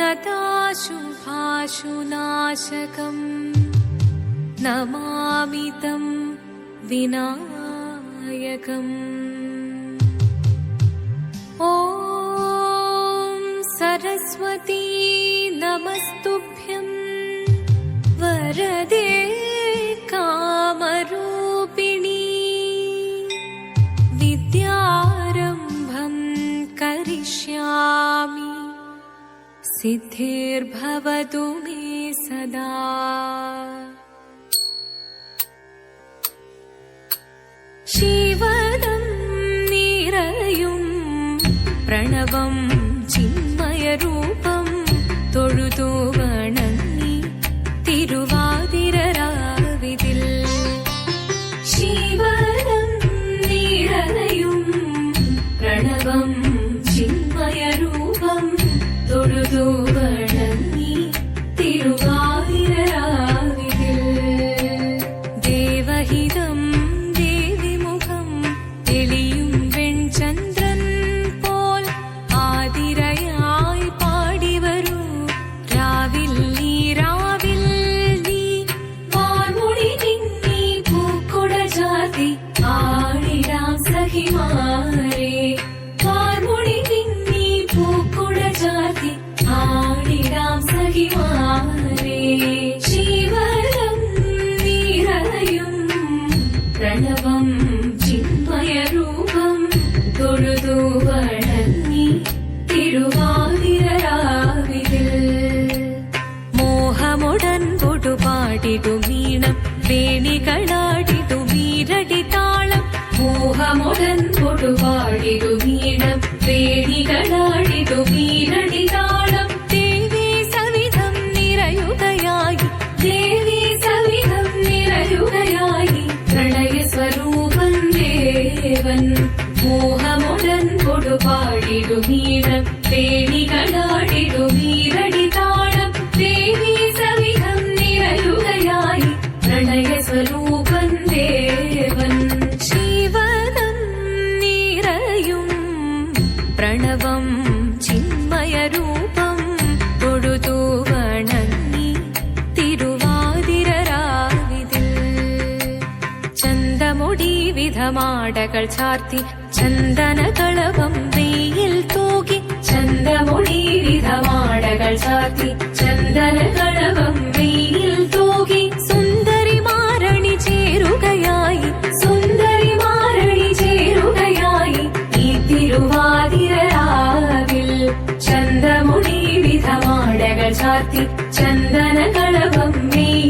नताशुभाशुनाशकम् नमामि तं विनायकम्। ॐ सरस्वती नमस्तुभ्यं। वरदे कामरूपिणी सिद्धिर्भवतु मे सदा शिवदं नीरयुं प्रणवं चिन्मयरूप തൊഴുതു വണങ്ങി തിരുവാതിരരാവിതിൽ മോഹമുടൻ പൊടുപാടിടു വീണം വേണികളാടിടു വീരടി താളം മോഹമുടൻ പൊടുപാടിടു വീണം വേണികളാടിടു വീരടി be ചന്തമുടി വിധമാടകൾ ചാർത്തി ചന്ദനകളവം വെയിൽ തൂകി ചന്തമുടി വിധമാടകൾ ചാർത്തി ചന്ദനകളവം വെയിൽ തൂകി സുന്ദരി മാരണി ചേരുകയായി സുന്ദരി മാരണി ചേരുകയായി ഈ തിരുവാതിരാവിൽ ചന്തമുടി വിധമാടകൾ ചാർത്തി ചന്ദനകളവം വെയിൽ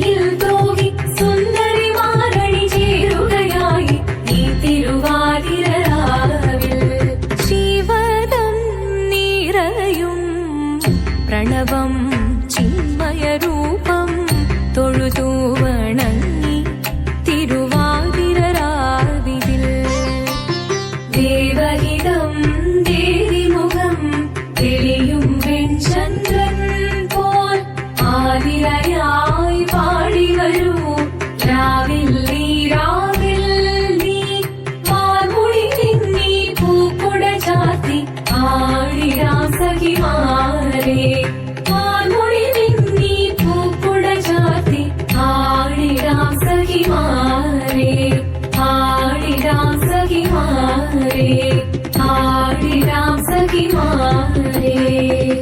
സഖിമാരേ ആടിരാം സഖിമാരേ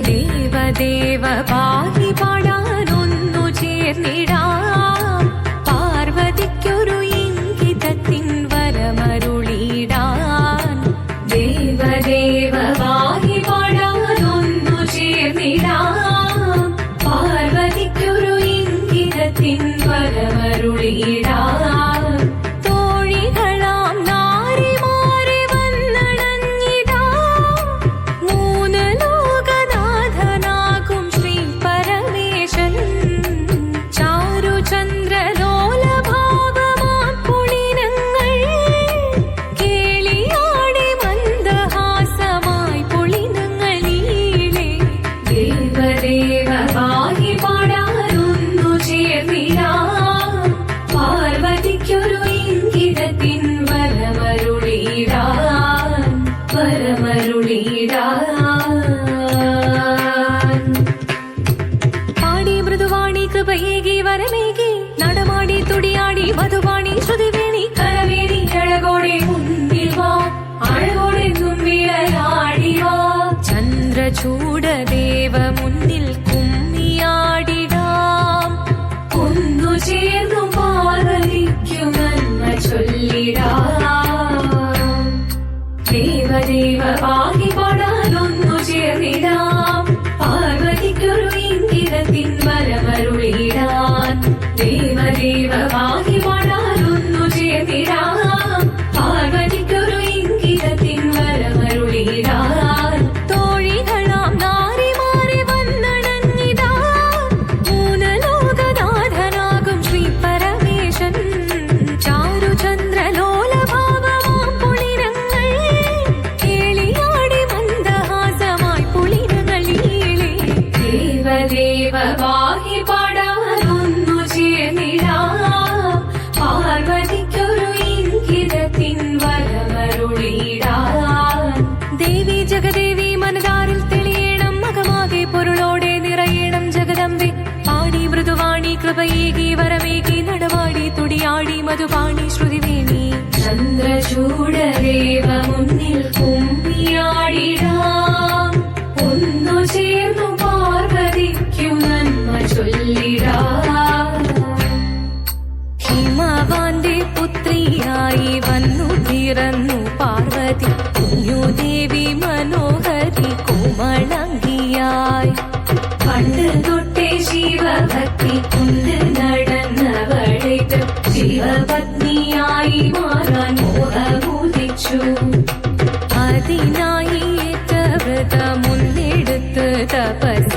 ദേവദേവ പാടി പാടാനൊന്നു ചേർന്നിടാം. చూడ దేవమున్ ചന്ദ്രചൂടദേവ മുന്നിൽ കുമ്മിയാടിടാം. ഒന്നു ചേർന്നു പാർവതിക്കു നന്മ ചൊല്ലിടാം. ഹിമവാന്റെ പുത്രിയായി വന്നു പിറന്നു പാർവതി. കുഞ്ഞുദേവി മനോഹരി കോമളങ്കിയായി പണ്ട് തൊട്ടേ ശിവഭക്തി കൊണ്ട് पस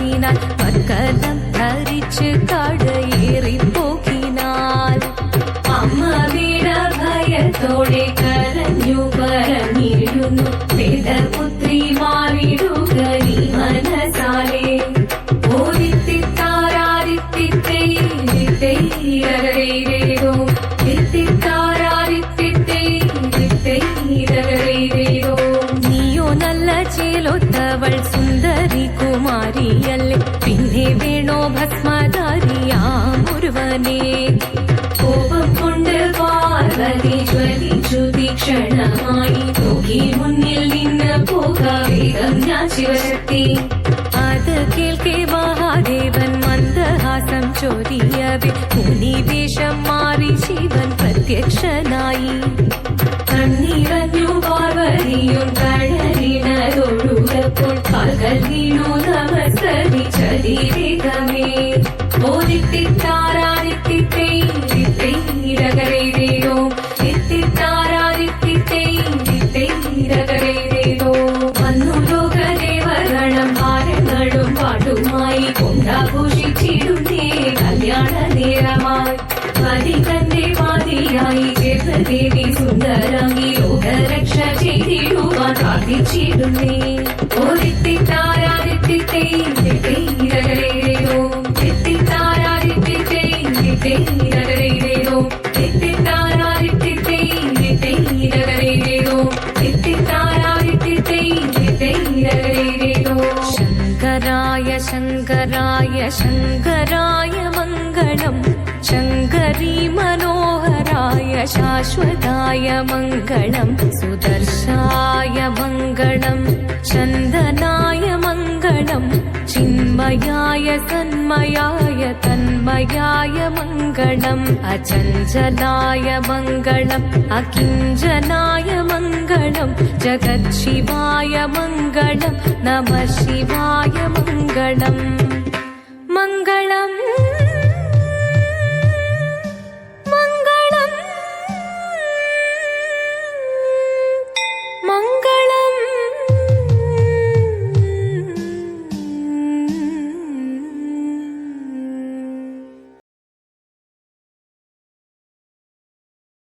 കുമാരിയല്ലേ പിന്നെ വേണോ ഭസ്മധാരിയാ മുരുവനെ? കോപം കൊണ്ട് പാർവതി ജ്വലിച്ചു തീക്ഷണമായി. നോക്കി മുന്നിൽ നിന്ന് പോകാം ശിവശക്തി. അത് കേൾക്കേ മഹാദേവൻ മന്ദഹാസം ചൊരിയവേ. പാതിയായി ചേർന്ന ദേവി സുന്ദരാംഗി ലോകരക്ഷ ചെയ്തിടുവാൻ പ്രാർത്ഥിച്ചിടുന്നേ ശങ്കരായ ശങ്കരായ ശങ്കരായ शाश्वताय मङ्गलं सुदर्शाय मङ्गलं चन्दनाय मङ्गलं चिन्मयाय तन्मयाय तन्मयाय मङ्गलम् अचञ्चलाय मङ्गलम् अकिञ्चनाय मङ्गलं जगत्शिवाय मङ्गलं नमः शिवाय मङ्गलम् मङ्गलम्